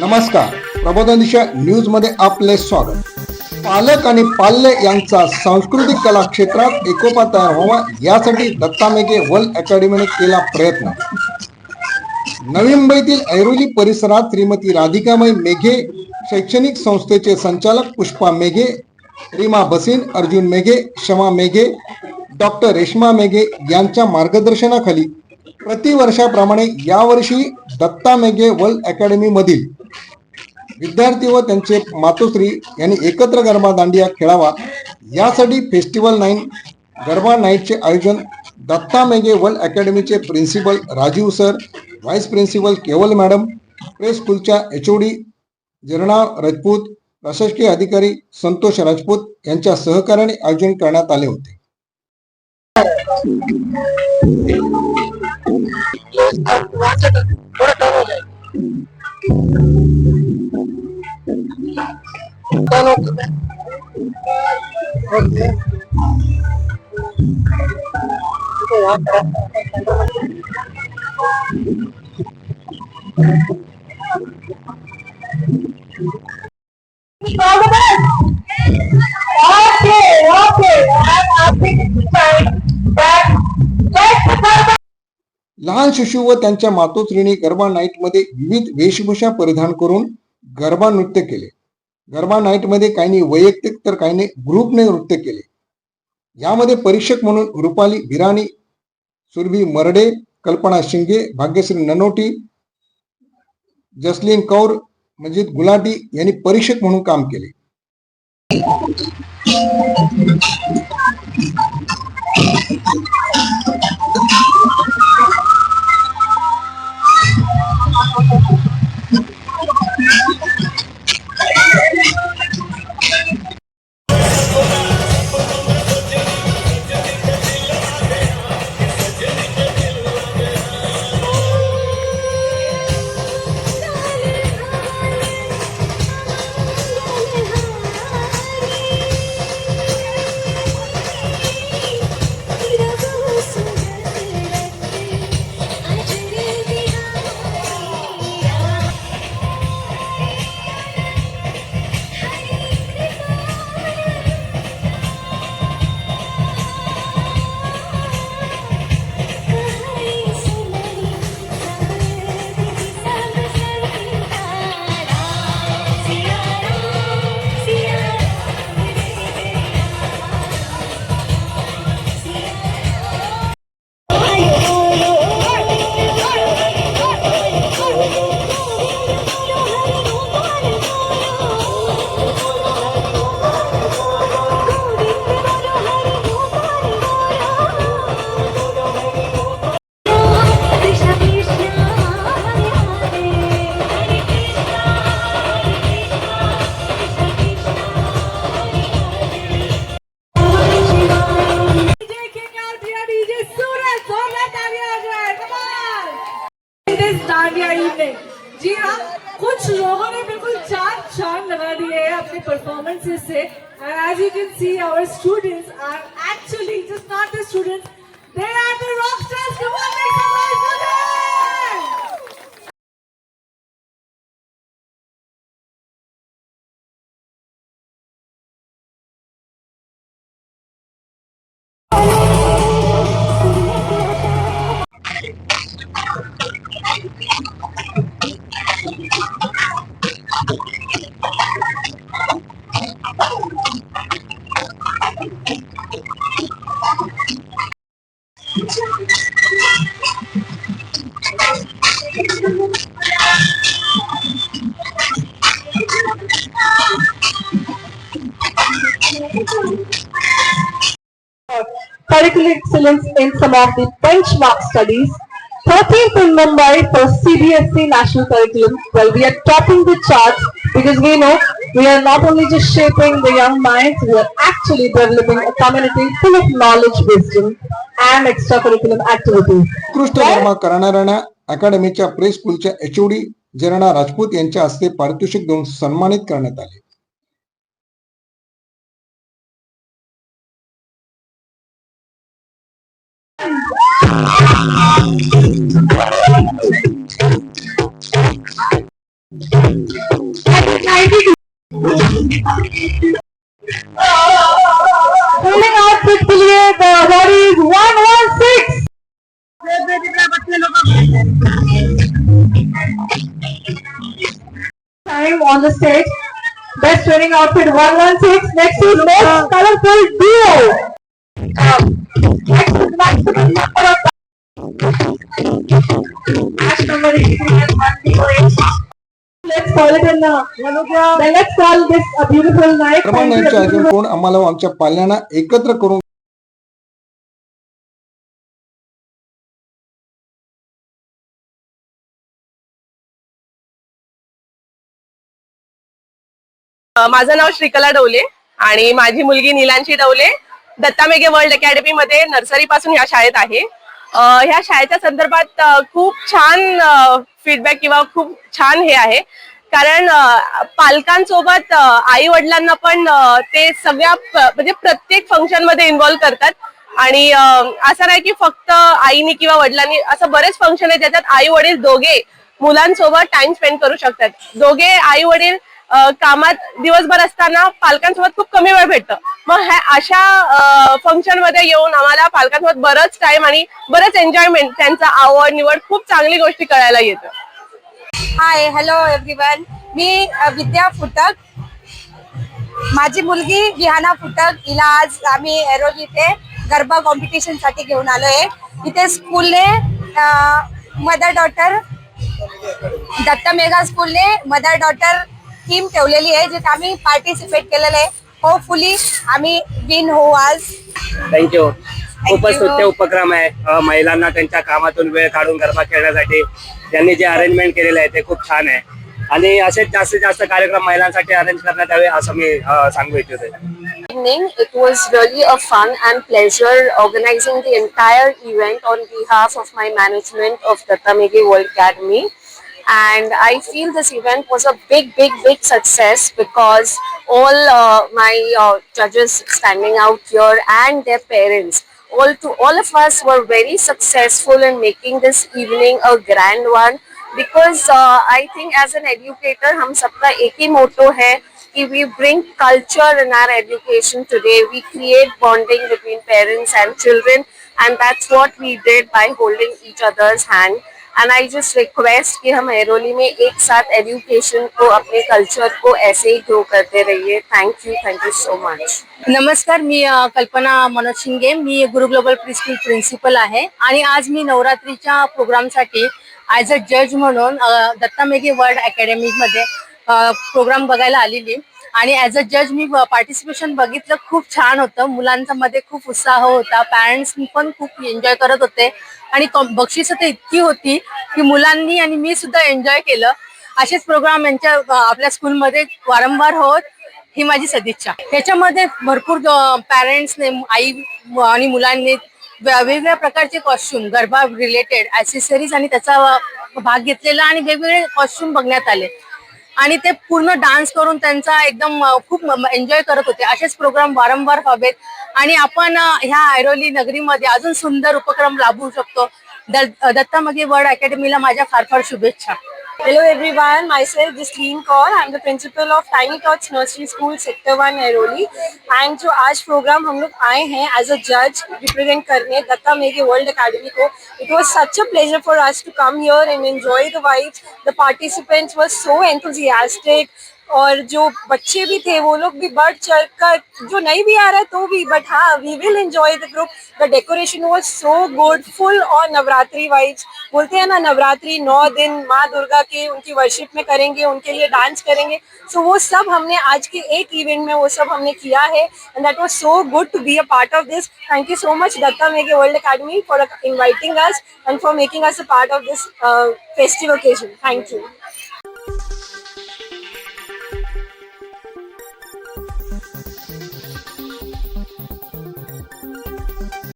नमस्कार. प्रबोधन दिशा न्यूजमध्ये आपले स्वागत. पालक आणि पाल्य यांचा सांस्कृतिक कला क्षेत्रात एकोपा तयार व्हावा यासाठी दत्ता मेघे वर्ल्ड अकॅडमीने केला प्रयत्न. नवी मुंबईतील ऐरोली परिसरात श्रीमती राधिकाबाई मेघे शैक्षणिक संस्थेचे संचालक पुष्पा मेघे रीमा बसीन अर्जुन मेघे शमा मेघे डॉक्टर रेश्मा मेघे यांच्या मार्गदर्शनाखाली प्रतिवर्षाप्रमाणे यावर्षी दत्ता मेघे वर्ल्ड अकॅडमी मधील विद्यार्थी व त्यांचे मातोश्री यांनी एकत्र गरबा दांडिया खेळावा. यासाठी फेस्टिवल नाईन गरबा नाईटचे आयोजन Datta Meghe world अकॅडमीचे principal Rajiv sir vice principal Keval madam press स्कूलच्या H O D Jarna Rajput प्रशासकीय अधिकारी संतोष राजपूत यांच्या सहकार्याने आयोजन करण्यात आले होते. रोज वाचक थोड़ा कम हो जाए स्वागत लहान शिशु व त्यांच्या मातोश्रीने गरबा नाईटमध्ये विविध वेशभूषा परिधान करून गरबा नृत्य केले. गरबा नाईटमध्ये काहींनी वैयक्तिक तर काहींनी ग्रुपने नृत्य केले. यामध्ये परीक्षक म्हणून रुपाली बिराणी सुरभी मरडे कल्पना शिंगे भाग्यश्री ननोटी जसलीन कौर मजिद गुलाटी यांनी परीक्षक म्हणून काम केले. performances say. And as you can see, our students are actually just not the students, they are the rock stars. Come on, curricular excellence in some of the benchmark studies. 13th in Mumbai for CBSE national curriculum. Well, we are topping the charts because we know we are not only just shaping the young minds, we are actually developing a community full of knowledge, wisdom and extracurricular activities. अकादमीच्या अकॅडमीच्या press स्कूलच्या H Jarna Rajput यांच्या हस्ते पारितोषिक देऊन सन्मानित करण्यात आले. Pulling outfit K the that is one on the stage. Best winning outfit one one six. Next is most colorful duo. Next is maximum number of. Match number is three and one zero eight. Let's call it in the. Then let's call this a beautiful night. प्रमाण Thank you, यांच्या everyone. अजून कोण आम्हाला आमच्या पाल्यांना एकत्र करून माझं नाव श्रीकला डवले आणि माझी मुलगी नीलांशी डवले. दत्ता मेघे वर्ल्ड अकॅडमी मध्ये नर्सरी पासून ह्या शाळेत आहे. ह्या शाळेच्या संदर्भात खूप छान फीडबॅक किंवा खूप छान हे आहे. कारण पालकांसोबत आई वडिलांना पण ते सगळ्या म्हणजे प्रत्येक फंक्शनमध्ये इन्व्हॉल्व करतात. आणि असं नाही की फक्त आईनी किंवा वडिलांनी असं बरेच फंक्शन आहे ज्याच्यात आई वडील दोघे मुलांसोबत टाइम स्पेंड करू शकतात. दोघे आई वडील कामात दिवसभर असताना पालकांसोबत खूप कमी वेळ भेटतं. मग ह्या अशा फंक्शनमध्ये येऊन आम्हाला पालकांसोबत बरंच टाइम आणि बरंच एन्जॉयमेंट त्यांचा आवड निवड खूप चांगली गोष्टी कळायला येतं. हाय हॅलो एव्हरीवन मी विद्या फुटक. माझी मुलगी विहाना फुटक. हिला आज आम्ही एरोली इथे गरबा कॉम्पिटिशनसाठी घेऊन आलोय. इथे स्कूलने मदर डॉटर दत्त मेघा स्कूलने मदर डॉटर टीम ठेवलेली आहे जिथे आम्ही पार्टिसिपेट केलेलं आहे होपफुली आम्ही विन होऊ आज थँक्यू खूपच. स्तुत्य उपक्रम आहे महिलांना त्यांच्या कामातून वेळ काढून गरबा खेळण्यासाठी त्यांनी जे अरेंजमेंट केलेलं आहे ते खूप छान आहे आणि असेच जास्तीत जास्त कार्यक्रम महिलांसाठी अरेंज करण्यात यावे असं मी सांगू इच्छितो evening. It was really a fun and pleasure organizing the entire event on behalf of my management of Datamege World Academy. and I feel this event was a big, big, big success because all uh, my uh, judges standing out here and their parents, all to all of us were very successful in making this evening a grand one because uh, I think as an educator, hum sabka ek hi motto hai we bring culture in our education today. We create bonding between parents and children and that's what we did by holding each other's hand and I just request कि हम एरोली में एक साथ education को अपने culture को ऐसे ही grow करते रहिए। Thank you thank you so much नमस्कार मी कल्पना मनोज शिंगे. मी गुरु ग्लोबल प्रिस्कूल प्रिन्सिपल आहे. आणि आज मी नवरात्रीच्या प्रोग्रामसाठी ॲज अ जज म्हणून दत्ता मेघे वर्ल्ड अकॅडमीमध्ये प्रोग्राम बघायला आलेली. आणि ॲज अ जज मी पार्टिसिपेशन बघितलं खूप छान होतं. मुलांचा मध्ये खूप उत्साह होता. पॅरेंट्स पण खूप एन्जॉय करत होते. आणि कॉम- बक्षिसं तर इतकी होती की मुलांनी आणि मी सुद्धा एन्जॉय केलं. असेच प्रोग्राम यांच्या आपल्या स्कूलमध्ये वारंवार होत. ही माझी सदिच्छा. त्याच्यामध्ये भरपूर पॅरेंट्सने आई आणि मुलांनी वेगवेगळ्या प्रकारचे कॉस्ट्युम गरबा रिलेटेड ऍसेसरीज आणि त्याचा भाग घेतलेला आणि वेगवेगळे कॉस्ट्युम बघण्यात आले. आणि ते पूर्ण डान्स करून त्यांचा एकदम खूप एन्जॉय करत होते. असेच प्रोग्राम वारंवार व्हावेत आणि आपण ह्या ऐरोली नगरीमध्ये अजून सुंदर उपक्रम राबवू शकतो. द- दत्ता मगे वर्ल्ड अकॅडमीला माझ्या फार फार शुभेच्छा. Hello everyone, myself Jisleen Kaur. I'm the principal of Tiny Tots Nursery School, Sector 1, Airoli. And जो आज प्रोग्राम हम लोग आए हैं एज अ जज रिप्रेजेंट करने दत्ता मेघे वर्ल्ड अकेडमी को it was such a pleasure for us to come here and enjoy the vibes the participants were so enthusiastic और जो बच्चे भी थे वो लोग भी बढ़ चढ़ कर जो नहीं भी आ रहा है तो भी बट हाँ we will enjoy the group the decoration was so good full और नवरात्रि वाइज बोलते हैं ना नवरात्रि नौ दिन माँ दुर्गा के उनकी वर्शिप में करेंगे उनके लिए डांस करेंगे. सो so, वो सब हमने आज के एक इवेंट में वो सब हमने किया है and that was so good to be a part of this thank you so much Datta Meghe world academy for inviting us and for making us a part of this festive occasion thank you